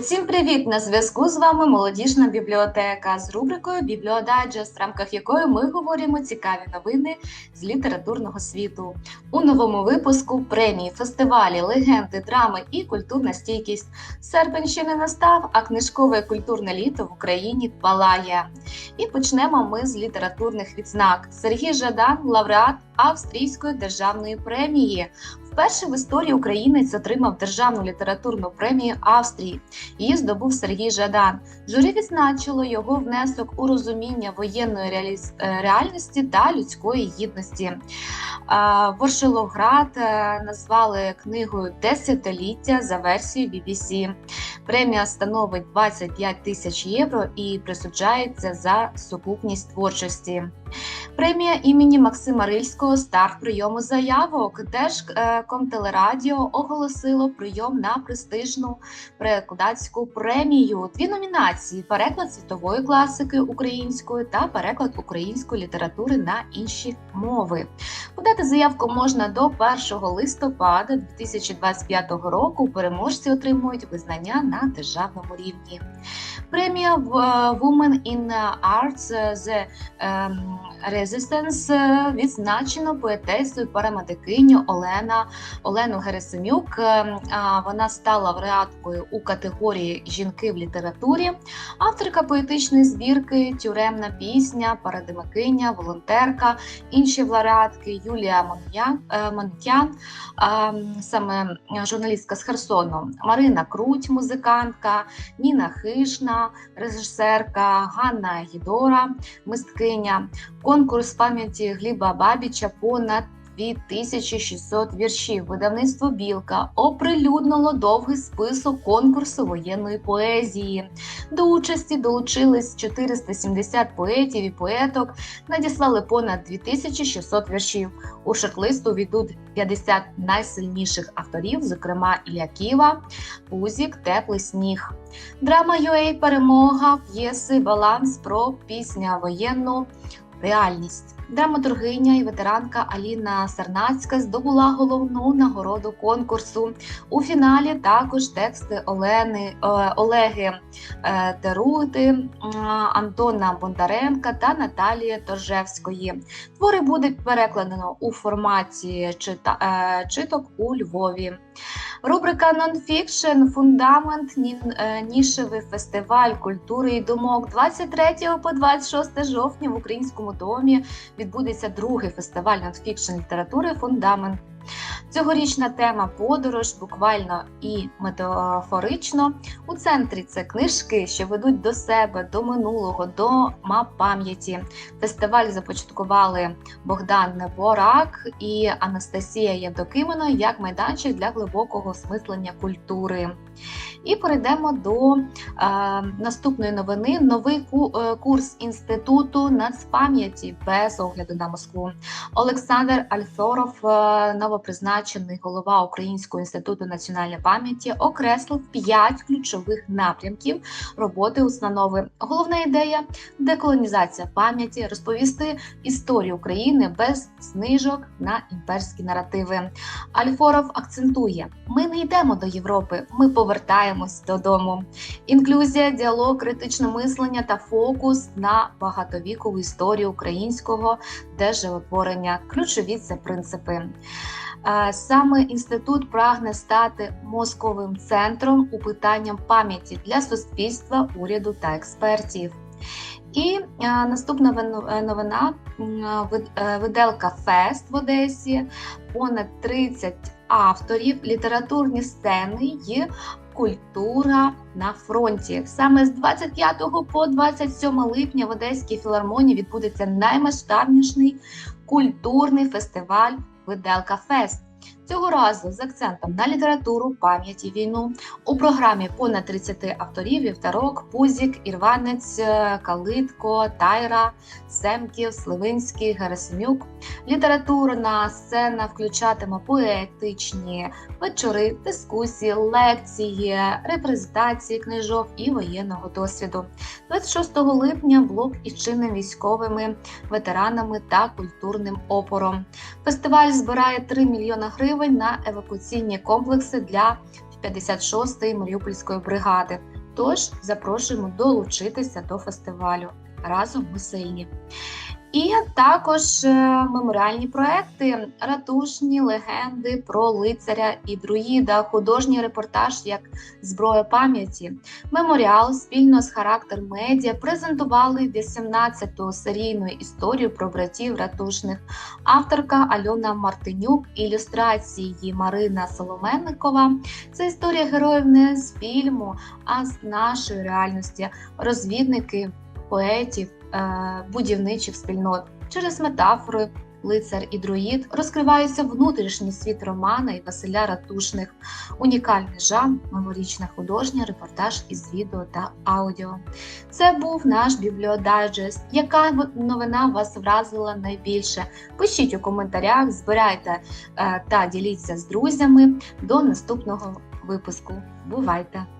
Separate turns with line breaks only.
Усім привіт! На зв'язку з вами молодіжна бібліотека з рубрикою Бібліодайджест, в рамках якої ми говоримо цікаві новини з літературного світу. У новому випуску премії, фестивалі, легенди, драми і культурна стійкість. Серпень ще не настав, а книжкове культурне літо в Україні палає. І почнемо ми з літературних відзнак. Сергій Жадан, лауреат Австрійської державної премії. Вперше в історії українець отримав державну літературну премію Австрії. Її здобув Сергій Жадан. Журі відзначило його внесок у розуміння воєнної реаліз... е, реальності та людської гідності. Воршиловград е, назвали книгою Десятиліття за версією BBC. Премія становить 25 тисяч євро і присуджається за сукупність творчості. Премія імені Максима Рильського старт прийому заявок. Держкомтелерадіо оголосило прийом на престижну перекладацьку премію. Дві номінації: переклад світової класики української та переклад української літератури на інші мови. Подати заявку можна до 1 листопада 2025 року. Переможці отримують визнання на державному рівні. Премія Women in Arts The ем, Resistance відзначено поетесою парамедикиню Олена Олену Герасимюк. Ем, Вона стала лауреаткою у категорії Жінки в літературі, авторка поетичної збірки Тюремна пісня, парадимакиня, волонтерка, інші лауреатки Юлія Мон'ян, е, Монтян, саме журналістка з Херсону, Марина Круть, музикантка, Ніна Хишна, режисерка, Ганна Гідора, мисткиня. Конкурс пам'яті Гліба Бабіча понад 2600 віршів. Видавництво Білка оприлюднило довгий список конкурсу воєнної поезії. До участі долучились 470 поетів і поеток, надіслали понад 2600 віршів. У шорт-листу війдуть 50 найсильніших авторів, зокрема Ілля Ківа, Пузік, Теплий сніг. Драма UA перемога п'єси Баланс про пісня воєнну реальність. Драматургиня і ветеранка Аліна Сарнацька здобула головну нагороду конкурсу. У фіналі також тексти Олени е, Олеги е, Терути, Антона Бондаренка та Наталії Торжевської. Твори буде перекладено у форматі е, читок у Львові. Рубрика Нонфікшн Фундамент Ні- нішевий фестиваль культури і думок 23 по 26 жовтня в Українському домі відбудеться другий фестиваль нонфікшн літератури Фундамент. Цьогорічна тема подорож буквально і метафорично. У центрі це книжки, що ведуть до себе, до минулого, до мап пам'яті. Фестиваль започаткували Богдан Неборак і Анастасія Євдокимина як майданчик для глибокого осмислення культури. І перейдемо до е, наступної новини. Новий ку- е, курс інституту нацпам'яті без огляду на Москву. Олександр Альфоров, е, новопризначений голова Українського інституту національної пам'яті, окреслив п'ять ключових напрямків роботи установи. Головна ідея деколонізація пам'яті, розповісти історію України без знижок на імперські наративи. Альфоров акцентує: ми не йдемо до Європи, ми повертаємось додому. Інклюзія, діалог, критичне мислення та фокус на багатовікову історію українського державотворення ключові це принципи. Саме інститут прагне стати мозковим центром у питанням пам'яті для суспільства, уряду та експертів. І наступна е, новина е, виделка Фест в Одесі, понад 30 авторів, літературні сцени і культура на фронті. Саме з 25 по 27 липня в Одеській філармонії відбудеться наймасштабніший культурний фестиваль Виделка Фест. Цього разу з акцентом на літературу, пам'ять і війну у програмі понад 30 авторів Вівтарок, Пузік, Ірванець, е, Калитко, Тайра, Семків, Сливинський, Герасимюк. Літературна сцена включатиме поетичні вечори, дискусії, лекції, репрезентації книжок і воєнного досвіду. 26 липня блок із чинними військовими ветеранами та культурним опором. Фестиваль збирає 3 мільйона гривень на евакуаційні комплекси для 56-ї Маріупольської бригади. Тож запрошуємо долучитися до фестивалю разом ми сильні. І також е, меморіальні проекти, ратушні легенди про лицаря і друїда, художній репортаж як зброя пам'яті. Меморіал спільно з характер медіа презентували 18-ту серійну історію про братів ратушних. Авторка Альона Мартинюк, ілюстрації Марина Соломенникова. Це історія героїв не з фільму, а з нашої реальності. Розвідники, поетів, будівничих спільнот. Через метафори лицар і друїд розкривається внутрішній світ Романа і Василя Ратушних, унікальний жанр, меморічна художня, репортаж із відео та аудіо. Це був наш бібліодайджест. Яка новина вас вразила найбільше? Пишіть у коментарях, збирайте е, та діліться з друзями. До наступного випуску. Бувайте!